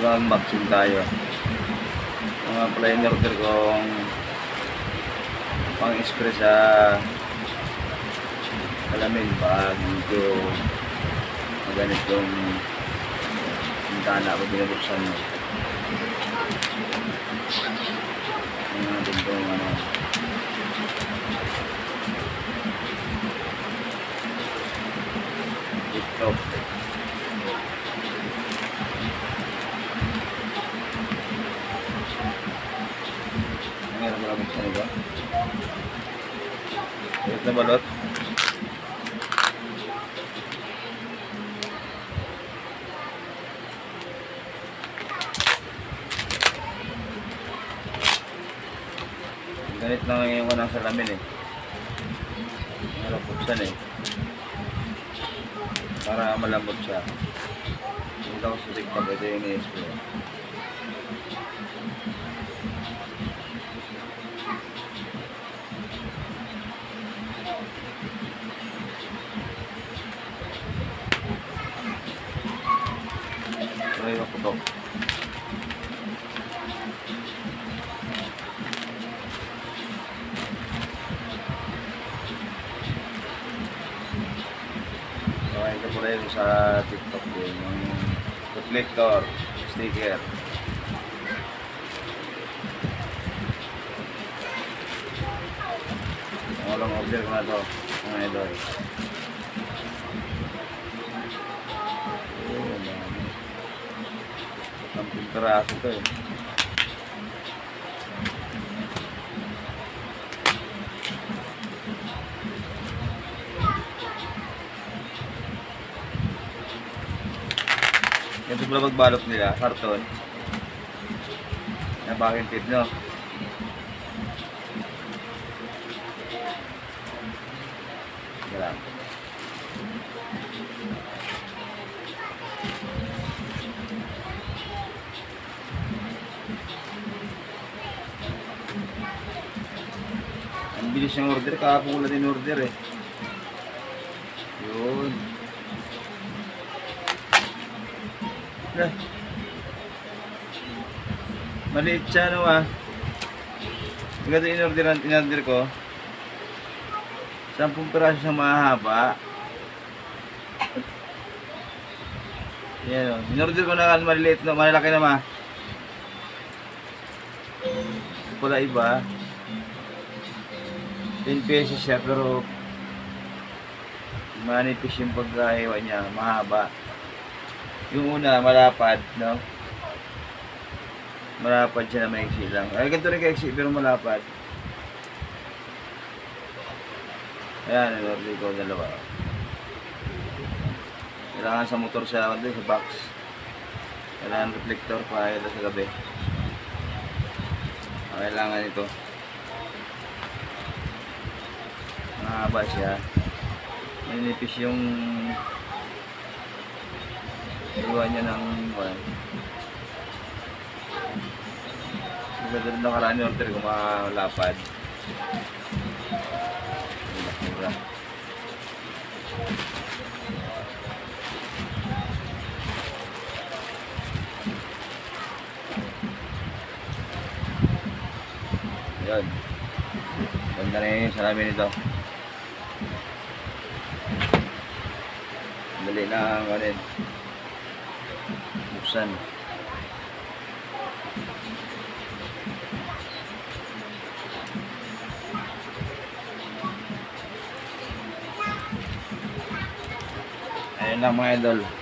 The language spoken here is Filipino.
mag-unboxing tayo. Mga pala yung order kong pang-express sa alamin pag medyo maganit yung bintana ko binubuksan mo. Yung natin itong ano, TikTok. Ang hirap na buksan ito. Na balot. Ganit lang ngayon ko ng salamin eh. Hirap buksan eh. Para malambot siya. Ito ko sa TikTok, ito yung iniisip Try ko to. Okay, ito po rin sa TikTok din. Yung reflector, sticker. Ang walang ko na to, mga idol. Sampung piraso to eh. Ito pala magbalot nila, karton. Yan bakit tip no? Yan. Ang bilis ng order, kahapon ko na din order eh. Yun. Maliit siya ano ah. Ang ganda in-order, in-order ko. Sampung piraso sa mahaba. Yan o. In-order ko na maliliit na malalaki na ma. Pula iba. 10 pesos siya pero manipis yung pagkahiwa niya, mahaba. Yung una, malapad, no? Malapad siya na maiksi lang. Ay, ganito rin kaiksi, pero malapad. Ayan, in-order ko dalawa. Kailangan sa motor siya, ano, sa box. Kailangan reflector pa, ito sa gabi. Kailangan ito. Mahaba siya. Manipis yung Iwa niya ng well, Maganda rin nakaraan yung order ko mga lapad. Mura. Yun. Ganda na yung salamin nito. Dali na ang yun. Buksan. Ayun lang mga idol.